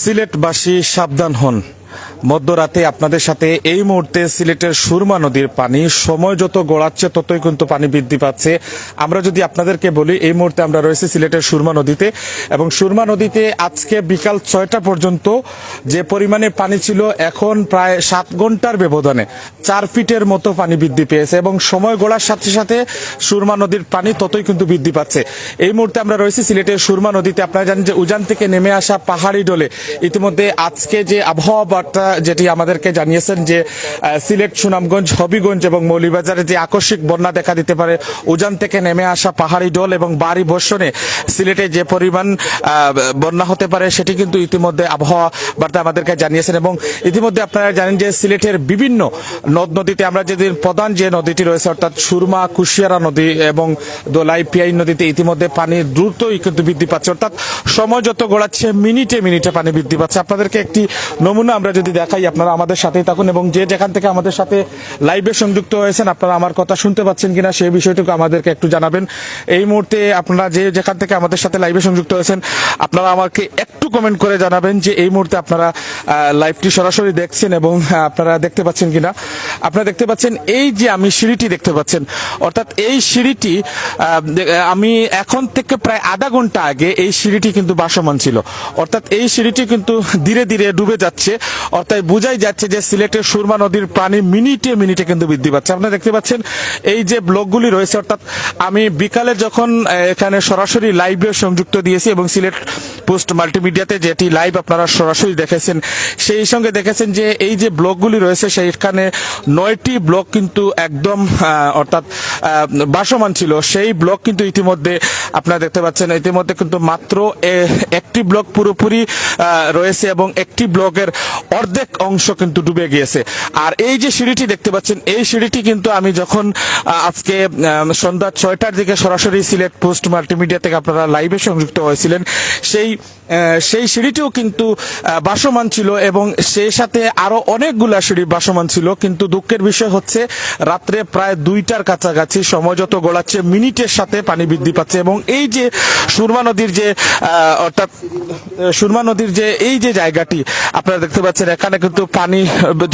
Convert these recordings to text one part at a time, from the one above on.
সিলেটবাসী সাবধান হন। মধ্যরাতে আপনাদের সাথে এই মুহূর্তে সিলেটের সুরমা নদীর পানি, সময় যত গড়াচ্ছে ততই কিন্তু পানি বৃদ্ধি পাচ্ছে। আমরা যদি আপনাদেরকে বলি, এই মুহূর্তে আমরা রয়েছি সিলেটের সুরমা নদীতে এবং সুরমা নদীতে আজকে বিকাল ছয়টা পর্যন্ত যে পরিমাণে পানি ছিল এখন প্রায় সাত ঘণ্টার ব্যবধানে চার ফিটের মতো পানি বৃদ্ধি পেয়েছে এবং সময় গড়ার সাথে সাথে সুরমা নদীর পানি ততই কিন্তু বৃদ্ধি পাচ্ছে। এই মুহূর্তে আমরা রয়েছি সিলেটের সুরমা নদীতে। আপনারা জানেন যে উজান থেকে নেমে আসা পাহাড়ি ডোলে ইতিমধ্যে আজকে যে আবহাওয়া বার্তা যেটি আমাদেরকে জানিয়েছেন যে সিলেট, সুনামগঞ্জ, হবিগঞ্জ এবং মৌলিবাজারে যে আকস্মিক বন্যা দেখা দিতে পারে, উজান থেকে নেমে আসা পাহাড়ি ডোল এবং বাড়ি বর্ষণে সিলেটে যে পরিমাণ বন্যা হতে পারে সেটি কিন্তু ইতিমধ্যে আবহাওয়া বার্তা আমাদেরকে জানিয়েছেন এবং ইতিমধ্যে আপনারা জানেন যে সিলেটের বিভিন্ন নদ নদীতে আমরা যেদিন প্রধান যে নদীটি রয়েছে, অর্থাৎ সুরমা, কুশিয়ারা নদী এবং দোলাই পিয়াই নদীতে ইতিমধ্যে পানি দ্রুতই কিন্তু বৃদ্ধি পাচ্ছে। অর্থাৎ সময় যত গড়াচ্ছে, মিনিটে মিনিটে পানি বৃদ্ধি পাচ্ছে। আপনাদেরকে একটি নমুনা আমরা যদি দেখাই, আপনারা আমাদের সাথেই থাকুন এবং যে যেখান থেকে আমাদের সাথে লাইভে সংযুক্ত হয়েছেন, আপনারা আমার কথা শুনতে পাচ্ছেন কিনা সেই বিষয়টুকু আমাদেরকে একটু জানাবেন। এই মুহূর্তে আপনারা যে যেখান থেকে আমাদের সাথে লাইভে সংযুক্ত হয়েছেন, আপনারা আমাকে একটু কমেন্ট করে জানাবেন যে এই মুহূর্তে আপনারা লাইভটি সরাসরি দেখছেন এবং আপনারা দেখতে পাচ্ছেন কিনা। আপনারা দেখতে পাচ্ছেন এই যে আমি সিঁড়িটি দেখতে পাচ্ছেন, অর্থাৎ এই সিঁড়িটি আমি এখন থেকে প্রায় আধা ঘণ্টা আগে এই সিঁড়িটি কিন্তু বাসমান ছিল। অর্থাৎ এই সিঁড়িটি কিন্তু ধীরে ধীরে ডুবে যাচ্ছে। অর্থাৎ বোঝাই যাচ্ছে যে সিলেটের সুরমা নদীর পানি মিনিটে মিনিটে কিন্তু বৃদ্ধি পাচ্ছে। আপনারা দেখতে পাচ্ছেন এই যে ব্লকগুলি রয়েছে অর্থাৎ আমি বিকালে যখন এখানে সরাসরি লাইভে সংযুক্ত দিয়েছি এবং সিলেট পোস্ট মাল্টিমিডিয়াতে যেটি লাইভ আপনারা সরাসরি দেখেছেন সেই সঙ্গে দেখেছেন যে এই যে ব্লকগুলি রয়েছে সেইখানে নয়টি ব্লক কিন্তু একদম অর্থাৎ আহ, বাসমান ছিল। সেই ব্লক কিন্তু ইতিমধ্যে আপনারা দেখতে পাচ্ছেন, ইতিমধ্যে কিন্তু মাত্র একটি ব্লক পুরোপুরি রয়েছে এবং একটি ব্লকের অর্ধেক অংশ কিন্তু ডুবে গিয়েছে। আর এই যে সিঁড়িটি দেখতে পাচ্ছেন, এই সিঁড়িটি কিন্তু আমি যখন আজকে সন্ধ্যা ছয়টার দিকে সরাসরি সিলেট পোস্ট মাল্টিমিডিয়া থেকে আপনারা লাইভে সংযুক্ত হয়েছিলেন, সেই সেই সিঁড়িটিও কিন্তু বাসমান ছিল এবং সেই সাথে আরও অনেকগুলা সিঁড়ি বাসমান ছিল। কিন্তু দুঃখের বিষয় হচ্ছে, রাত্রে প্রায় দুইটার কাছাকাছি সময় যত গড়াচ্ছে, মিনিটের সাথে পানি বৃদ্ধি পাচ্ছে এবং এই যে সুরমা নদীর যে অর্থাৎ সুরমা নদীর যে এই যে জায়গাটি, আপনারা দেখতে পাচ্ছেন, এখানে কিন্তু পানি,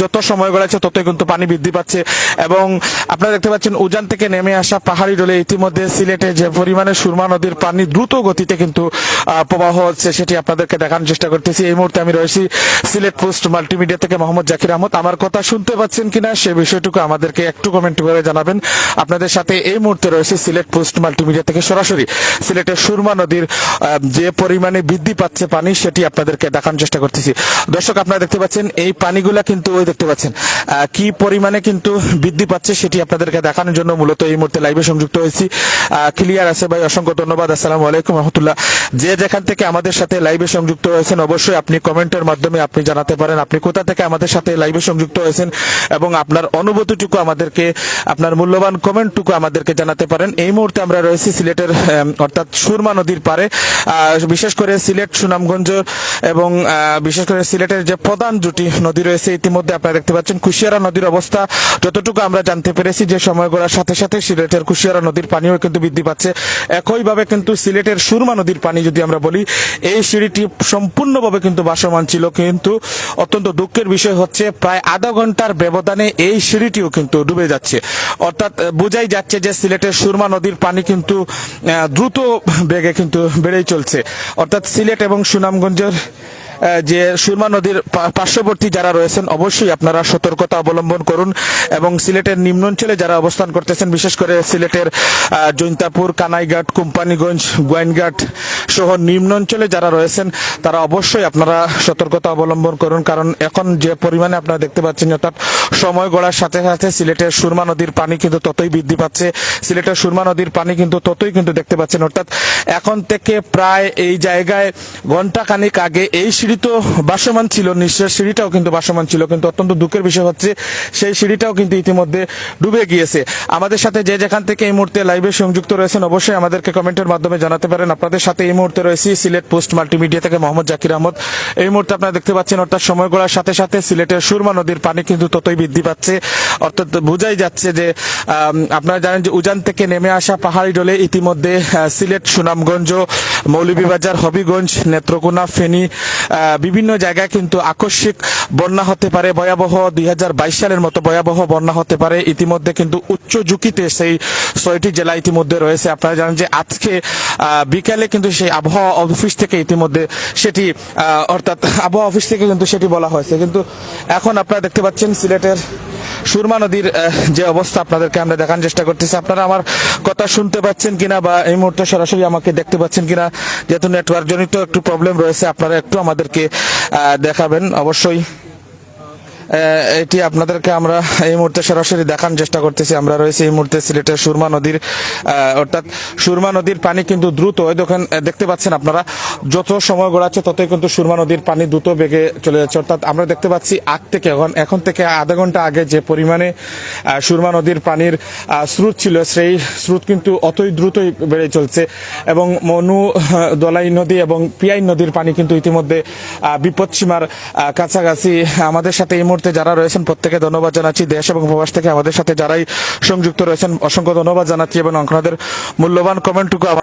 যত সময় গড়াচ্ছে ততই কিন্তু পানি বৃদ্ধি পাচ্ছে এবং আপনারা দেখতে পাচ্ছেন, উজান থেকে নেমে আসা পাহাড়ি ডলে ইতিমধ্যে সিলেটে যে পরিমাণে সুরমা নদীর পানি দ্রুত গতিতে কিন্তু প্রবাহ হচ্ছে সেটি আপনাদেরকে দেখানোর চেষ্টা করতেছি। এই মুহূর্তে আমি রয়েছি সিলেট পোস্ট মাল্টিমিডিয়া থেকে মোহাম্মদ জাকির আহমদ। আমার কথা শুনতে পাচ্ছেন কিনা সে বিষয়টুকু আমাদেরকে একটু কমেন্ট করে জানাবেন। আপনাদের সাথে এই মুহূর্তে রয়েছে সিলেট পোস্ট মাল্টিমিডিয়া থেকে সরাসরি সিলেটের সুরমা নদীর যে পরিমাণে বৃদ্ধি পাচ্ছে পানি, সেটি আপনাদেরকে দেখানোর চেষ্টা করতেছি। দর্শক, আপনারা দেখতে পাচ্ছেন, এই পানিগুলা কিন্তু ওই দেখতে পাচ্ছেন কি পরিমাণে কিন্তু বৃদ্ধি পাচ্ছে সেটি আপনাদেরকে দেখানোর জন্য মূলত এই মুহূর্তে লাইভে সংযুক্ত হয়েছি। ক্লিয়ার আছে ভাই, অসংখ্য ধন্যবাদ, আসসালামু আলাইকুম রহমতুল্লাহ। যে যেখান থেকে আমাদের সাথে লাইভে সংযুক্ত হয়েছেন, অবশ্যই আপনি কমেন্টের মাধ্যমে আপনি জানাতে পারেন আপনি কোথা থেকে আমাদের সাথে লাইভে সংযুক্ত হয়েছেন এবং আপনার অনুভূতিটুকু আমাদেরকে, আপনার মূল্যবান কমেন্টটুকু আমাদেরকে জানাতে পারেন। এই মুহূর্তে আমরা রয়েছি সিলেটের অর্থাৎ সুরমা নদীর পারে বিশেষ করে সিলেট সুনামগঞ্জ এবং বিশেষ করে সিলেটের যে প্রধান দুটি নদী রয়েছে, ইতিমধ্যে আপনারা দেখতে পাচ্ছেন কুশিয়ারা নদীর অবস্থা। যতটুকু আমরা জানতে পেরেছি যে সময় গড়ার সাথে সাথে সিলেটের কুশিয়ারা নদীর পানিও কিন্তু বৃদ্ধি পাচ্ছে। একইভাবে কিন্তু সিলেটের সুরমা নদীর পানি যদি আমরা বলি, এই সিঁড়িটি সম্পূর্ণভাবে কিন্তু ভাসমান ছিল, কিন্তু অত্যন্ত দুঃখের বিষয় হচ্ছে প্রায় আধা ঘণ্টার ব্যবধানে এই সিঁড়িটিও কিন্তু ডুবে যাচ্ছে। অর্থাৎ বোঝাই যাচ্ছে যে সিলেটের সুরমা নদীর পানি কিন্তু দ্রুত বেগে কিন্তু বেড়েই চলছে। অর্থাৎ সিলেট এবং সুনামগঞ্জের যে সুরমা নদীর পার্শ্ববর্তী যারা রয়েছেন, অবশ্যই আপনারা সতর্কতা অবলম্বন করুন এবং সিলেটের নিম্নাঞ্চলে যারা অবস্থান করতেছেন, বিশেষ করে সিলেটের জৈন্তাপুর, কানাইঘাট, কোম্পানিগঞ্জ গোয়াইনঘাট সহ নিম্নাঞ্চলে যারা রয়েছেন, তারা অবশ্যই আপনারা সতর্কতা অবলম্বন করুন। কারণ এখন যে পরিমাণে আপনারা দেখতে পাচ্ছেন, অর্থাৎ সময় গড়ার সাথে সাথে সিলেটের সুরমা নদীর পানি কিন্তু ততই বৃদ্ধি পাচ্ছে। সিলেটের সুরমা নদীর পানি কিন্তু ততই কিন্তু দেখতে পাচ্ছেন, অর্থাৎ এখন থেকে প্রায় এই জায়গায় ঘণ্টা খানিক আগে এই সিঁড়ি তো বাসমান ছিল নিঃশ্বাস সিঁড়িটাও কিন্তু বাসমান ছিল, কিন্তু অত্যন্ত দুঃখের বিষয় হচ্ছে সেই সিঁড়িটাও কিন্তু ইতিমধ্যে ডুবে গিয়েছে। আমাদের সাথে যে যেখান থেকে এই মুহূর্তে লাইভে সংযুক্ত রয়েছেন, অবশ্যই আমাদেরকে কমেন্টের মাধ্যমে জানাতে পারেন। আপনাদের সাথে এই মুহূর্তে রয়েছি সিলেট পোস্ট মাল্টিমিডিয়া থেকে মোহাম্মদ জাকির আহমদ। এই মুহূর্তে আপনারা দেখতে পাচ্ছেন, অর্থাৎ সময় গড়ার সাথে সাথে সিলেটের সুরমা নদীর পানি কিন্তু ততই বৃদ্ধি পাচ্ছে। অর্থাৎ বোঝাই যাচ্ছে যে আপনারা জানেন যে উজান থেকে নেমে আসা পাহাড়ি ডলে ইতিমধ্যে সিলেট সুনামগঞ্জ, মৌলভীবাজার, হবিগঞ্জ, নেত্রকোনা, ফেনী বিভিন্ন জায়গায় কিন্তু আকস্মিক বন্যা হতে পারে, ভয়াবহ দুই হাজার বাইশ সালের মতো ভয়াবহ বন্যা হতে পারে। ইতিমধ্যে কিন্তু উচ্চ ঝুঁকিতে সেই ছয়টি জেলা ইতিমধ্যে রয়েছে। আপনারা জানেন যে আজকে বিকালে কিন্তু সেই আবহাওয়া অফিস থেকে ইতিমধ্যে সেটি অর্থাৎ আবহাওয়া অফিস থেকে কিন্তু সেটি বলা হয়েছে। কিন্তু এখন আপনারা দেখতে পাচ্ছেন সিলেটের সুরমা নদীর যে অবস্থা আপনাদেরকে আমরা দেখানোর চেষ্টা করতেছি। আপনারা আমার কথা শুনতে পাচ্ছেন কিনা বা এই মুহূর্তে সরাসরি আমাকে দেখতে পাচ্ছেন কিনা, যেহেতু নেটওয়ার্ক জনিত একটু প্রবলেম রয়েছে, আপনারা একটু আমাদেরকে দেখাবেন। অবশ্যই এটি আপনাদেরকে আমরা এই মুহূর্তে সরাসরি দেখানোর চেষ্টা করতেছি। আমরা রয়েছে এই মুহূর্তে সিলেটের সুরমা নদীর অর্থাৎ সুরমা নদীর পানি কিন্তু দ্রুত দেখেন দেখতে পাচ্ছেন আপনারা যত সময় গড়াচ্ছে ততই কিন্তু সুরমা নদীর পানি দ্রুত বেগে চলে যাচ্ছে। অর্থাৎ আমরা দেখতে পাচ্ছি আগ থেকে এখন এখন থেকে আধা ঘণ্টা আগে যে পরিমাণে সুরমা নদীর পানির স্রোত ছিল সেই স্রোত কিন্তু অতই দ্রুতই বেড়ে চলছে এবং মনু আহ, দলাই নদী এবং পিয়াই নদীর পানি কিন্তু ইতিমধ্যে বিপদসীমার কাছাকাছি আমাদের সাথে এই মুহূর্তে যারা রয়েছেন, প্রত্যেকে ধন্যবাদ জানাচ্ছি। দেশ এবং প্রবাস থেকে আমাদের সাথে যারাই সংযুক্ত রয়েছেন, অসংখ্য ধন্যবাদ জানাচ্ছি এবং আপনাদের মূল্যবান কমেন্টটুকু